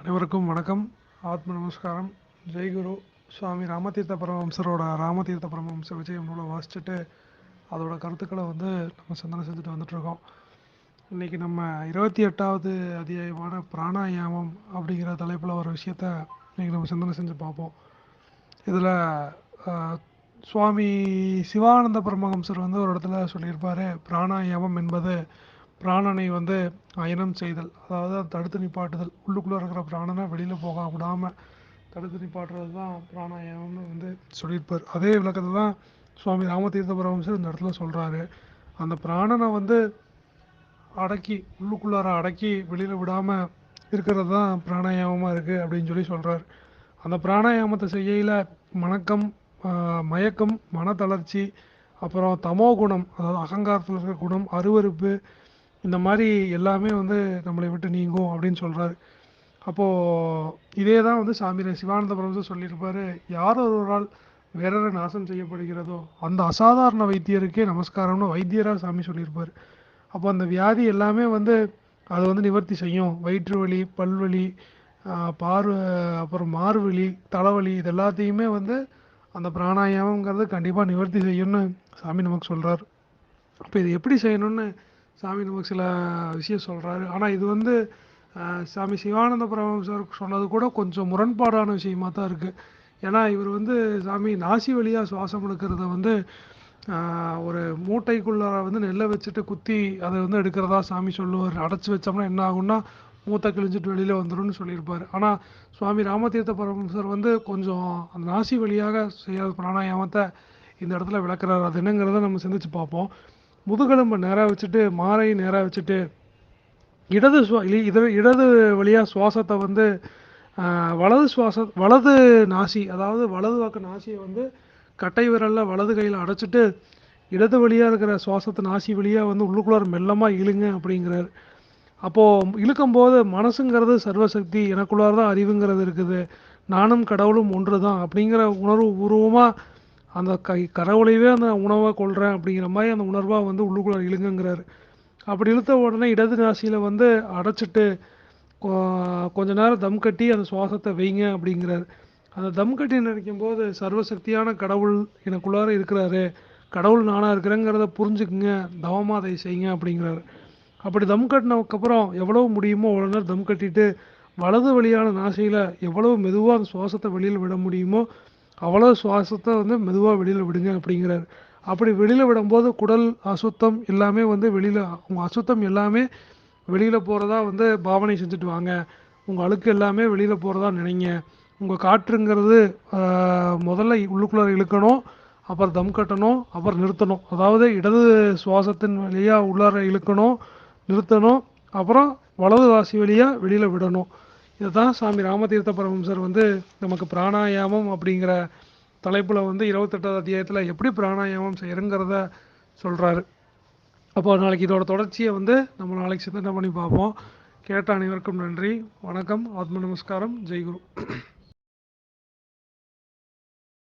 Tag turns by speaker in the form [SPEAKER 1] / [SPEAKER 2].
[SPEAKER 1] அனைவருக்கும் வணக்கம். ஆத்ம நமஸ்காரம். ஜெய்குரு சுவாமி ராமதீர்த்த பரமஹம்சரோட ராமதீர்த்த பரமஹம்ச விஜயம் நூலை வாசிச்சுட்டு அதோட கருத்துக்களை வந்து நம்ம சிந்தனை செஞ்சுட்டு வந்துட்ருக்கோம் இன்றைக்கி நம்ம இருபத்தி எட்டாவது அத்தியாயமான பிராணாயாமம் அப்படிங்கிற தலைப்பில் ஒரு விஷயத்த இன்றைக்கி நம்ம சிந்தனை செஞ்சு பார்ப்போம். இதில் சுவாமி சிவானந்த பரமஹம்சர் வந்து ஒரு இடத்துல சொல்லியிருப்பார் பிராணாயாமம் என்பது பிராணனை வந்து அயனம் செய்தல் அதாவது தடுத்து நிப்பாட்டுதல். உள்ளுக்குள்ளே இருக்கிற பிராணனை வெளியில் போக விடாமல் தடுத்து நிப்பாட்டுறது தான் பிராணாயம்னு வந்து சொல்லியிருப்பார். அதே விளக்கத்தை தான் சுவாமி ராமதீர்த்த இந்த இடத்துல சொல்கிறாரு அந்த பிராணனை வந்து அடக்கி உள்ளுக்குள்ளார அடக்கி வெளியில் விடாமல் இருக்கிறது தான் பிராணாயாமமாக இருக்குது அப்படின்னு சொல்லி சொல்கிறார் அந்த பிராணாயாமத்தை செய்யல மணக்கம் மயக்கம் மனத்தளர்ச்சி அப்புறம் தமோ குணம் அதாவது அகங்காரத்தில் இருக்கிற குணம் அருவருப்பு இந்த மாதிரி எல்லாமே வந்து நம்மளை விட்டு நீங்கும் அப்படின்னு சொல்கிறாரு அப்போது இதே தான் வந்து சாமி சிவானந்த பிரபு சொல்லியிருப்பார் யார் ஒருவரால் வேறரை நாசம் செய்யப்படுகிறதோ அந்த அசாதாரண வைத்தியருக்கே நமஸ்காரம்னு வைத்தியராக சாமி சொல்லியிருப்பார். அப்போ அந்த வியாதி எல்லாமே வந்து அதை வந்து நிவர்த்தி செய்யும். வயிற்று வலி பல்வலி ஆஹ் பார்வை அப்புறம் மார்வலி தலைவலி இது எல்லாத்தையுமே வந்து அந்த பிராணாயாமங்கிறது கண்டிப்பாக நிவர்த்தி செய்யணும்னு சாமி நமக்கு சொல்கிறார் அப்போ இது எப்படி செய்யணும்னு சாமி நமக்கு சில விஷயம் சொல்கிறாரு ஆனால் இது வந்து சாமி சிவானந்த பரமஹம்சர் சொன்னது கூட கொஞ்சம் முரண்பாடான விஷயமாக தான் இருக்குது ஏன்னா இவர் வந்து சாமி நாசி வழியாக சுவாசம் எடுக்கிறத வந்து ஒரு மூட்டைக்குள்ளார வந்து நெல்லை வச்சுட்டு குத்தி அதை வந்து எடுக்கிறதா சாமி சொல்லுவார். அடைச்சி வச்சோம்னா என்ன ஆகும்னா மூத்தை கிழிஞ்சிட்டு வெளியில் வந்துரும்னு சொல்லியிருப்பார். ஆனால் சுவாமி ராமதீர்த்த பரமசர் வந்து கொஞ்சம் அந்த நாசி வழியாக செய்யாத பிராணாயாமத்தை இந்த இடத்துல விளக்குறாரு. அது என்னங்கிறத நம்ம சிந்திச்சு பார்ப்போம். முதுகெலும்பை நேராக வச்சுட்டு மாரை நேராக வச்சுட்டு இடது சுவா இது இடது வழியாக சுவாசத்தை வந்து வலது சுவாச வலது நாசி அதாவது வலது பக்க நாசியை வந்து கட்டை விரலில் வலது கையில் அடைச்சிட்டு இடது வழியாக இருக்கிற சுவாசத்தை நாசி வழியாக வந்து உள்ளுக்குள்ளார் மெல்லமாக இழுங்க அப்படிங்கிறார். அப்போது இழுக்கும்போது மனசுங்கிறது சர்வசக்தி எனக்குள்ளார தான் அறிவுங்கிறது இருக்குது. நானும் கடவுளும் ஒன்று தான் அப்படிங்கிற உணர்வு பூர்வமாக அந்த கை கடவுளையவே அந்த உணவாக கொள்கிறேன் அப்படிங்கிற மாதிரி அந்த உணர்வாக வந்து உள்ளுக்குள்ளே இழுங்குங்கிறாரு. அப்படி இழுத்த உடனே இடது நாசியில் வந்து அடைச்சிட்டு கொஞ்ச நேரம் தம் கட்டி அந்த சுவாசத்தை வைங்க அப்படிங்கிறாரு. அந்த தம் கட்டி நினைக்கும் போது சர்வசக்தியான கடவுள் எனக்குள்ளார இருக்கிறாரு. கடவுள் நானாக இருக்கிறேங்கிறத புரிஞ்சுக்குங்க தவமாக அதை செய்யுங்க அப்படிங்கிறாரு. அப்படி தம் கட்டினதுக்கப்புறம் எவ்வளவு முடியுமோ அவ்வளோ நேரம் தம் கட்டிட்டு வலது வழியான நாசியில் எவ்வளவு மெதுவாக அந்த சுவாசத்தை வெளியில் விட முடியுமோ அவ்வளோ சுவாசத்தை வந்து மெதுவாக வெளியில் விடுங்க அப்படிங்கிறார். அப்படி வெளியில் விடும்போது குடல் அசுத்தம் எல்லாமே வந்து வெளியில் உங்கள் அசுத்தம் எல்லாமே வெளியில் போகிறதா வந்து பாவனை செஞ்சுட்டு வாங்க. உங்கள் அழுக்கு எல்லாமே வெளியில் போகிறதா நினைங்க. உங்கள் காற்றுங்கிறது முதல்ல உள்ளுக்குள்ளே இழுக்கணும் அப்புறம் தம் கட்டணும் அப்புறம் நிறுத்தணும். அதாவது இடது சுவாசத்தின் வழியாக உள்ளார இழுக்கணும் நிறுத்தணும் அப்புறம் வலது ராசி வழியாக வெளியில் விடணும். இதுதான் சாமி ராமதீர்த்த பரமம்சர் வந்து நமக்கு பிராணாயாமம் அப்படிங்கிற தலைப்பில் வந்து இருபத்தெட்டாவது அத்தியாயத்தில் எப்படி பிராணாயாமம் செய்யறங்கிறத சொல்கிறாரு அப்போ நாளைக்கு இதோட தொடர்ச்சியை வந்து நம்ம நாளைக்கு சிந்தனை பண்ணி பார்ப்போம். கேட்ட அனைவருக்கும் நன்றி. வணக்கம். ஆத்ம நமஸ்காரம். ஜெய்குரு.